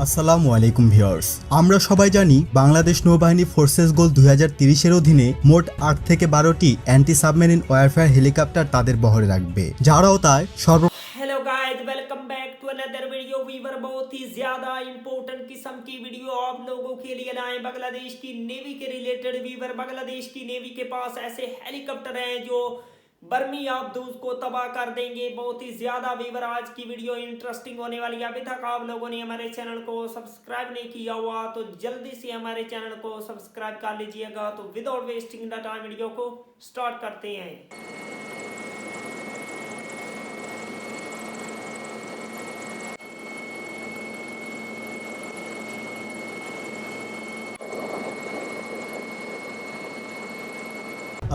আসসালামু আলাইকুম ভিউয়ার্স আমরা সবাই জানি বাংলাদেশ নৌবাহিনী ফোর্সেস গোল দুই হাজার তিরিশের অধীনে মোট আট থেকে বারোটি অ্যান্টি সাবমেরিন ওয়ারফেয়ার হেলিকপ্টার তাদের বহরে রাখবে যারাও তাই সর্ব hello guys welcome back to another video viewer बहुत ही ज्यादा इंपॉर्टेंट किस्म की वीडियो आप लोगों के लिए लाए बांग्लादेश की नेवी के रिलेटेड वीवर बांग्लादेश की नेवी के पास ऐसे हेलीकॉप्टर हैं जो बर्मी आप आबदूज को तबाह कर देंगे। बहुत ही ज़्यादा वीवर आज की वीडियो इंटरेस्टिंग होने वाली है। अभी तक आप लोगों ने हमारे चैनल को सब्सक्राइब नहीं किया हुआ तो जल्दी से हमारे चैनल को सब्सक्राइब कर लीजिएगा। तो without wasting the time video को स्टार्ट करते हैं।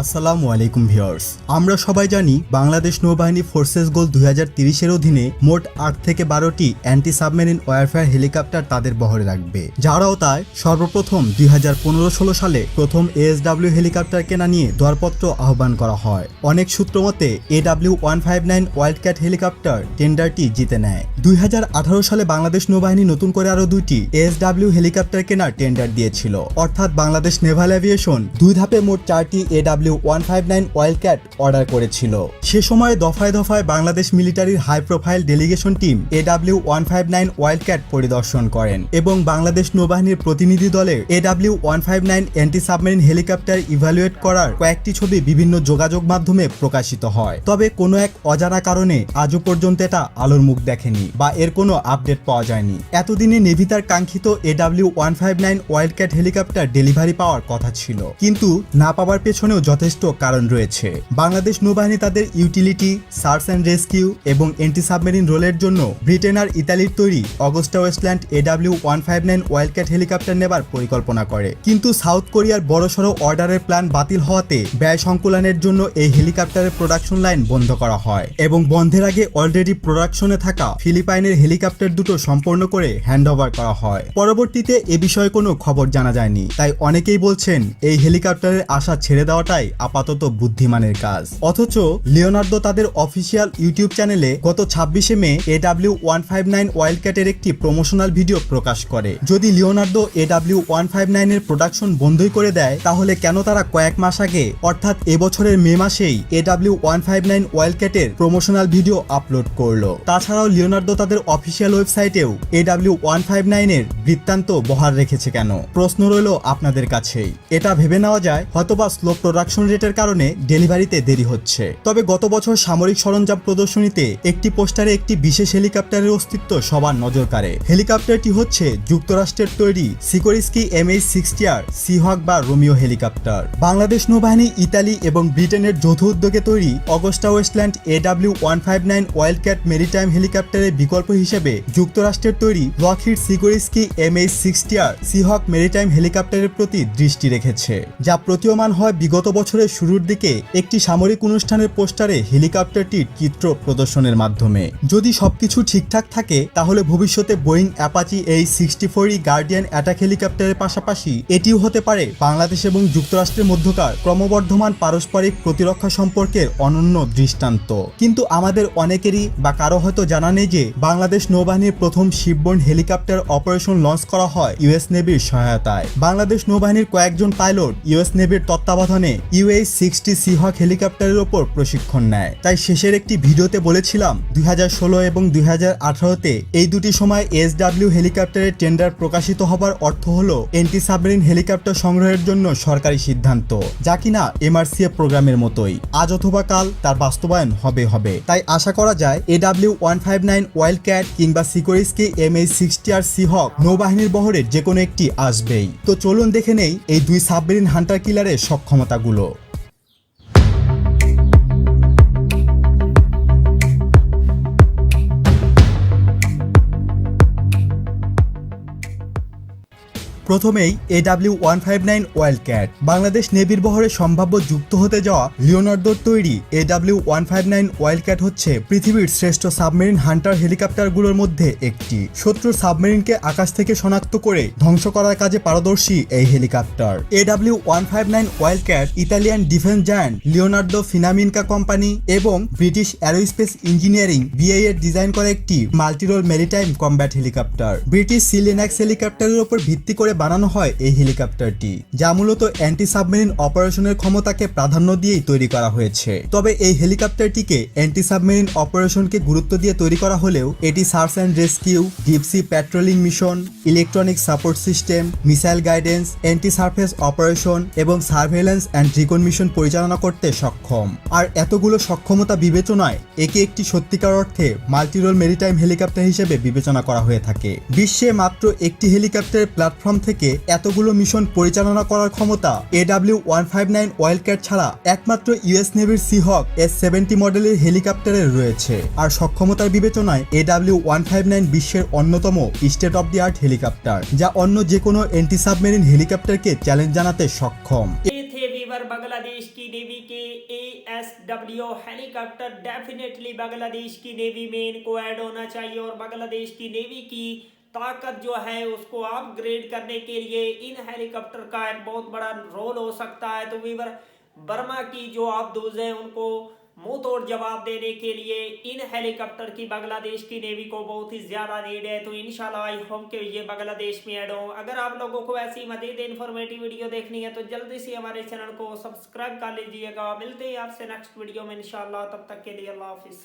আসসালামু আলাইকুম ভিউয়ার্স। আমরা সবাই জানি বাংলাদেশ নৌবাহিনী ফোর্সেস গোল দুই হাজার তিরিশের অধীনে মোট আট থেকে বারোটি অ্যান্টি সাবমেরিন ওয়ারফেয়ার হেলিকপ্টার তাদের বহরে রাখবে। যারাও তাই সর্বপ্রথম দুই হাজার পনেরো ষোলো সালে প্রথম এএসডাব্লিউ হেলিকপ্টার কেনা নিয়ে দরপত্র আহ্বান করা হয়। অনেক সূত্র মতে AW one five nine Wildcat helicopter টেন্ডারটি জিতে নেয়। দুই হাজার আঠারো সালে বাংলাদেশ নৌবাহিনী নতুন করে আরও দুইটি এএসডাব্লিউ হেলিকপ্টার কেনার টেন্ডার দিয়েছিল। অর্থাৎ বাংলাদেশ নেভাল অ্যাভিয়েশন দুই ধাপে মোট চারটি AW one five nine Wildcat order করেছিল। সে সময়ে দফায় দফায় বাংলাদেশ মিলিটারির high profile delegation team AW one five nine Wildcat পরিদর্শন করেন এবং বাংলাদেশ নৌবাহিনীর প্রতিনিধি দলের AW one five nine anti submarine helicopter evaluate করার কয়েকটি ছবি বিভিন্ন যোগাযোগ মাধ্যমে প্রকাশিত হয়। তবে কোনো এক অজানা কারণে আজও পর্যন্ত এটা আলোর মুখ দেখেনি বা এর কোনো আপডেট পাওয়া যায়নি। এতদিনে নেভি তার কাঙ্ক্ষিত AW one five nine Wildcat helicopter delivery পাওয়ার কথা ছিল। কিন্তু না পাওয়ার পেছনেও যথেষ্ট কারণ রয়েছে। বাংলাদেশ নৌবাহিনী তাদের ইউটিলিটি সার্চ অ্যান্ড রেস্কিউ এবং এন্টি সাবমেরিন রোলের জন্য ব্রিটেন আর ইতালির তৈরি Agusta Westland AW one five nine Wildcat helicopter নেবার পরিকল্পনা করে। কিন্তু সাউথ কোরিয়ার বড়সড় অর্ডারের প্ল্যান বাতিল হওয়াতে ব্যয় সংকুলনের জন্য এই হেলিকপ্টারের প্রোডাকশন লাইন বন্ধ করা হয় এবং বন্ধের আগে অলরেডি প্রোডাকশনে থাকা ফিলিপাইনের হেলিকপ্টার দুটো সম্পূর্ণ করে হ্যান্ড ওভার করা হয়। পরবর্তীতে এ বিষয়ে কোনো খবর জানা যায়নি। তাই অনেকেই বলছেন, এই হেলিকপ্টারের আশা ছেড়ে দেওয়াটাই আপাতত বুদ্ধিমানের কাজ। অথচ লিওনার্দো তাদের অফিসিয়াল ইউটিউব চ্যানেলে গত ছাব্বিশে May AW one five nine wild ক্যাটের একটি প্রমোশনাল ভিডিও প্রকাশ করে। যদি লিওনার্দো এডাব্লিউ ওয়ান ফাইভ নাইনের প্রোডাকশন বন্ধই করে দেয়, তাহলে কেন তারা কয়েক মাস আগে, অর্থাৎ এবছরের মে মাসেই AW one five nine wild ক্যাটের promotional video upload করল। তাছাড়াও লিওনার্দো তাদের অফিসিয়াল ওয়েবসাইটেও এডাব্লিউ ওয়ান ফাইভ নাইনের বৃত্তান্ত বহার রেখেছে কেন? প্রশ্ন রইল আপনাদের কাছেই। এটা ভেবে নেওয়া যায়, হয়তোবা স্লো প্রোডাকশন রেটের কারণে ডেলিভারিতে দেরি হচ্ছে। তবে গত বছর সামরিক সরঞ্জাম প্রদর্শনীতে একটি পোস্টারে একটি বিশেষ হেলিকপ্টারের অস্তিত্ব সবার নজর কাড়ে। হেলিকপ্টারটি হচ্ছে যুক্তরাষ্ট্রের তৈরি Sikorsky M H sixty R Seahawk বা রোমিও হেলিকপ্টার। বাংলাদেশ নৌবাহিনী, ইতালি এবং ব্রিটেনের যৌথ উদ্যোগে তৈরি Agusta Westland AW one five nine Wildcat maritime হেলিকপ্টারের বিকল্প হিসেবে যুক্তরাষ্ট্রের তৈরি Lockheed Sikorsky M H sixty R Seahawk maritime হেলিকপ্টারের প্রতি দৃষ্টি রেখেছে, যা প্রতীয়মান হয় বিগত বছরের শুরুর দিকে একটি সামরিক অনুষ্ঠানের পোস্টারে হেলিকপ্টারটির চিত্র প্রদর্শনের মাধ্যমে। যদি সবকিছু ঠিকঠাক থাকে, তাহলে ভবিষ্যতে Boeing Apache AH sixty four E Guardian attack হেলিকপ্টারের পাশাপাশি এটিও হতে পারে বাংলাদেশ এবং যুক্তরাষ্ট্রের মধ্যকার ক্রমবর্ধমান পারস্পরিক প্রতিরক্ষা সম্পর্কের অনন্য দৃষ্টান্ত। কিন্তু আমাদের অনেকেরই বা কারও হয়তো জানা নেই যে, বাংলাদেশ নৌবাহিনীর প্রথম শিপবোর্ন হেলিকপ্টার অপারেশন লঞ্চ করা হয় ইউএস নেভির সহায়তায়। বাংলাদেশ নৌবাহিনীর কয়েকজন পাইলট ইউএস নেভির তত্ত্বাবধানে ইউএস সিক্সটি সিহক হেলিকপ্টারের ওপর প্রশিক্ষণ নেয়। তাই শেষের একটি ভিডিওতে বলেছিলাম, দুই হাজার ষোলো এবং দুই আঠারোতে এই দুটি সময় এসডাব্লিউ হেলিকপ্টারের টেন্ডার প্রকাশিত হবার অর্থ হল এন্টি সাবমেরিন হেলিকপ্টার সংগ্রহের জন্য সরকারি সিদ্ধান্ত, যা কিনা এমআরসিএ প্রোগ্রামের মতোই। আজ অথবা কাল তার বাস্তবায়ন হবে হবে। তাই আশা করা যায় AW one five nine Wildcat কিংবা সিকোরিসকে M H sixty R Seahawk নৌবাহিনীর বহরের যে কোনো একটি আসবেই। তো চলুন দেখে নেই, এই দুই সাবমেরিন হান্টার কিলারের সক্ষমতাগুলো। capítulo প্রথমেই AW one five nine Wildcat Bangladesh নেভির বহরে সম্ভাব্য যুক্ত হতে যাওয়া লিওনার্দোর তৈরি AW one five nine Wildcat হচ্ছে পৃথিবীর শ্রেষ্ঠ সাবমেরিন হান্টার হেলিকপ্টারগুলোর মধ্যে একটি। শত্রুর সাবমেরিনকে আকাশ থেকে শনাক্ত করে ধ্বংস করার কাজে পারদর্শী এই helicopter. AW one five nine Wildcat Italian defence giant Leonardo Finmeccanica company এবং ব্রিটিশ অ্যারোস্পেস ইঞ্জিনিয়ারিং বিআই এর ডিজাইন করা একটি multirole maritime combat helicopter. British সিলেনাক্স হেলিকপ্টারের উপর ভিত্তি করে বানানো হয় এই হেলিকপ্টারটি, যা মূলত অ্যান্টি সাবমেরিন অপারেশনের ক্ষমতাকে প্রাধান্য দিয়েই তৈরি করা হয়েছে। তবে এই হেলিকপ্টারটিকে অ্যান্টি সাবমেরিন অপারেশনকে গুরুত্ব দিয়ে তৈরি করা হলেও এটি search and rescue deep sea patrolling mission, electronic support system, missile guidance anti surface operation এবং সার্ভেলেন্স অ্যান্ড রিকন মিশন পরিচালনা করতে সক্ষম। আর এতগুলো সক্ষমতা বিবেচনায় একে একটি সত্যিকার অর্থে মাল্টিরোল মেরিটাইম হেলিকপ্টার হিসেবে বিবেচনা করা হয়ে থাকে। বিশ্বে মাত্র একটি হেলিকপ্টারের প্ল্যাটফর্ম থেকে এতগুলো মিশন পরিচালনা করার ক্ষমতা AW one five nine Wildcat ছাড়া একমাত্র ইউএস নেভির সিহক এস সেভেন্টি মডেলের হেলিকপ্টারের রয়েছে আর সক্ষমতার বিবেচনায় এডাব্লিউ ওয়ান ফাইভ নাইন বিশ্বের অন্যতম state of the art helicopter যা অন্য যে কোনো এন্টি সাবমেরিন হেলিকপ্টারকে চ্যালেঞ্জ জানাতে সক্ষম ये थे वीवर बांग्लादेश की नेवी के A S W helicopter definitely Bangladesh की नेवी में इनको ऐड होना चाहिए और बांग्लादेश की नेवी की ताकत जो है उसको अपग्रेड करने के लिए इन हेलीकॉप्टर का एक बहुत बड़ा रोल हो सकता है। तो वीवर बर्मा की जो आप दूज हैं, उनको मुँह तोड़ जवाब देने के लिए इन हेलीकॉप्टर की बांग्लादेश की नेवी को बहुत ही ज़्यादा नीड है। तो इंशाल्लाह आई होप कि ये बांग्लादेश में ऐड हो। अगर आप लोगों को ऐसी मजीद इन्फॉर्मेटिव वीडियो देखनी है तो जल्दी से हमारे चैनल को सब्सक्राइब कर लीजिएगा। मिलते हैं आपसे नेक्स्ट वीडियो में, इंशाल्लाह। तब तक के लिए अल्लाह हाफिज।